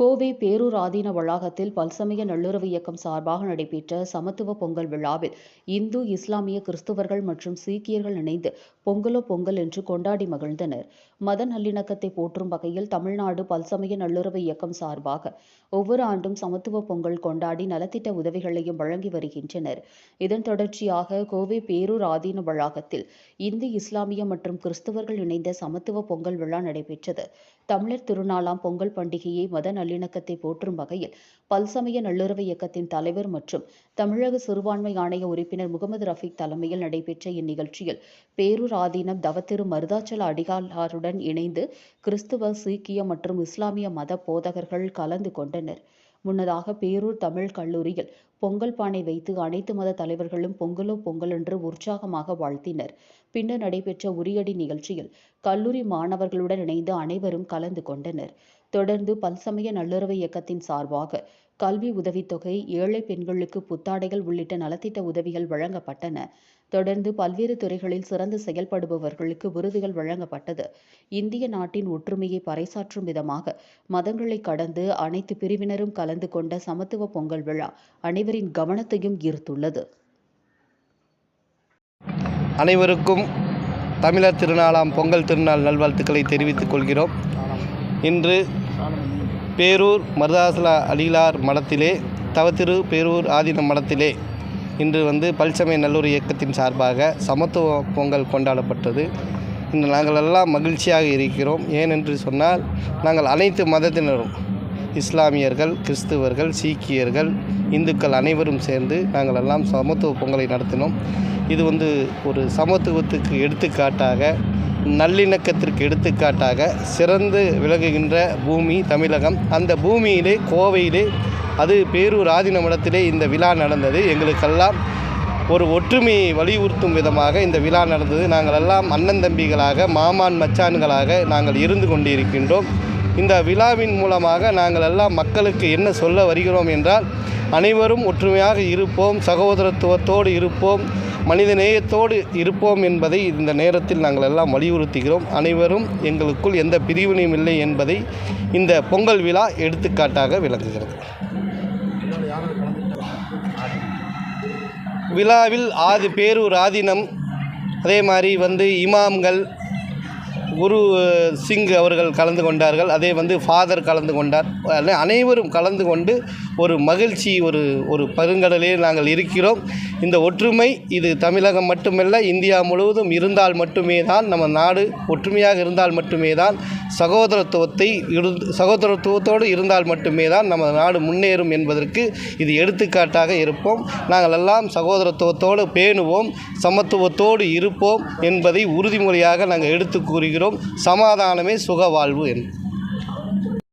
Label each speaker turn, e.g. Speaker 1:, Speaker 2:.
Speaker 1: கோவை பேரூராதீன வளாகத்தில் பல்சமய நல்லுறவு இயக்கம் சார்பாக நடைபெற்ற சமத்துவ பொங்கல் விழாவில் இந்து இஸ்லாமிய கிறிஸ்தவர்கள் மற்றும் சீக்கியர்கள் இணைந்து பொங்கலோ பொங்கல் என்று கொண்டாடி மகிழ்ந்தனர் மத நல்லிணக்கத்தை போற்றும் வகையில் தமிழ்நாடு பல்சமய நல்லுறவு இயக்கம் சார்பாக ஒவ்வொரு ஆண்டும் சமத்துவ பொங்கல் கொண்டாடி நலத்திட்ட உதவிகளையும் வழங்கி வருகின்றனர் இதன் தொடர்ச்சியாக கோவை பேரூர் ஆதீன வளாகத்தில் இந்து இஸ்லாமிய மற்றும் கிறிஸ்தவர்கள் இணைந்த சமத்துவ பொங்கல் விழா நடைபெற்றது தமிழர் திருநாளாம் பொங்கல் பண்டிகையை மத நல்லிணக்கத்தை போற்றும் வகையில் பல்சமய நல்லுறவு இயக்கத்தின் தலைவர் மற்றும் தமிழக சிறுபான்மை ஆணைய உறுப்பினர் முகமது ரஃபீக் தலைமையில் நடைபெற்ற இந்நிகழ்ச்சியில் பேரூர் திருவாரூர் ஆதீனம் தவத்திரு மருதாச்சல அடிகாலாருடன் இணைந்து கிறிஸ்துவ சீக்கிய மற்றும் இஸ்லாமிய மத போதகர்கள் கலந்து கொண்டனர் முன்னதாக பேரூர் தமிழ் கல்லூரியில் பொங்கல் பானை வைத்து அனைத்து மத தலைவர்களும் பொங்கலோ பொங்கல் என்று உற்சாகமாக வாழ்த்தினர் பின்னர் நடைபெற்ற உரியடி நிகழ்ச்சியில் கல்லூரி மாணவர்களுடன் இணைந்து அனைவரும் கலந்து கொண்டனர் தொடர்ந்து பல்சமய நல்லுறவு இயக்கத்தின் சார்பாக கல்வி உதவித்தொகை ஏழை பெண்களுக்கு புத்தாடைகள் உள்ளிட்ட நலத்திட்ட உதவிகள் வழங்கப்பட்டன தொடர்ந்து பல்வேறு துறைகளில் சிறந்து செயல்படுபவர்களுக்கு விருதுகள் வழங்கப்பட்டது இந்திய நாட்டின் ஒற்றுமையை பறைசாற்றும் விதமாக மதங்களை கடந்து அனைத்து பிரிவினரும் கலந்து கொண்ட சமத்துவ பொங்கல் விழா அனைவரின் கவனத்தையும் ஈர்த்துள்ளது
Speaker 2: அனைவருக்கும் தமிழர் திருநாளாம் பொங்கல் திருநாள் நல்வாழ்த்துக்களை தெரிவித்துக் கொள்கிறோம் இன்று பேரூர் மருதாசலா அடிகளார் மடத்திலே தவத்திரு பேரூர் ஆதீன மடத்திலே இன்று வந்து பல்சமய நல்லூர் இயக்கத்தின் சார்பாக சமத்துவ பொங்கல் கொண்டாடப்பட்டது இன்று நாங்கள் எல்லாம் மகிழ்ச்சியாக இருக்கிறோம் ஏனென்று சொன்னால் நாங்கள் அனைத்து மதத்தினரும் இஸ்லாமியர்கள் கிறிஸ்துவர்கள் சீக்கியர்கள் இந்துக்கள் அனைவரும் சேர்ந்து நாங்கள் எல்லாம் சமத்துவ பொங்கலை நடத்தினோம் இது வந்து ஒரு சமத்துவத்துக்கு எடுத்துக்காட்டாக நல்லிணக்கத்திற்கு எடுத்துக்காட்டாக சிறந்து விளங்குகின்ற பூமி தமிழகம் அந்த பூமியிலே கோவையிலே அது பேரூர் ஆதினமடத்திலே இந்த விழா நடந்தது எங்களுக்கெல்லாம் ஒரு ஒற்றுமையை வலியுறுத்தும் விதமாக இந்த விழா நடந்தது நாங்கள் எல்லாம் அண்ணன் தம்பிகளாக மாமான் மச்சான்களாக நாங்கள் இருந்து கொண்டிருக்கின்றோம் இந்த விழாவின் மூலமாக நாங்கள் எல்லாம் மக்களுக்கு என்ன சொல்ல வருகிறோம் என்றால் அனைவரும் ஒற்றுமையாக இருப்போம் சகோதரத்துவத்தோடு இருப்போம் மனித நேயத்தோடு இருப்போம் என்பதை இந்த நேரத்தில் நாங்கள் எல்லாம் வலியுறுத்துகிறோம் அனைவரும் எங்களுக்குள் எந்த பிரிவினையும் இல்லை என்பதை இந்த பொங்கல் விழா எடுத்துக்காட்டாக விளங்குகிறது விழாவில் ஆதி பேரூர் ஆதீனம் அதே மாதிரி வந்து இமாம்கள் குரு சிங் அவர்கள் கலந்து கொண்டார்கள் அதே வந்து ஃபாதர் கலந்து கொண்டார் அனைவரும் கலந்து கொண்டு ஒரு மகிழ்ச்சி ஒரு ஒரு பருங்கடலே நாங்கள் இருக்கிறோம் இந்த ஒற்றுமை இது தமிழகம் மட்டுமல்ல இந்தியா முழுவதும் இருந்தால் மட்டுமே தான் நம்ம நாடு ஒற்றுமையாக இருந்தால் மட்டுமே தான் சகோதரத்துவத்தை சகோதரத்துவத்தோடு இருந்தால் மட்டுமே தான் நம்ம நாடு முன்னேறும் என்பதற்கு இது எடுத்துக்காட்டாக இருப்போம் நாங்கள் எல்லாம் சகோதரத்துவத்தோடு பேணுவோம் சமத்துவத்தோடு இருப்போம் என்பதை உறுதிமொழியாக நாங்கள் எடுத்து கூறுகிறோம் சொல்கிறோம் சமாதானமே சுக வாழ்வு என்று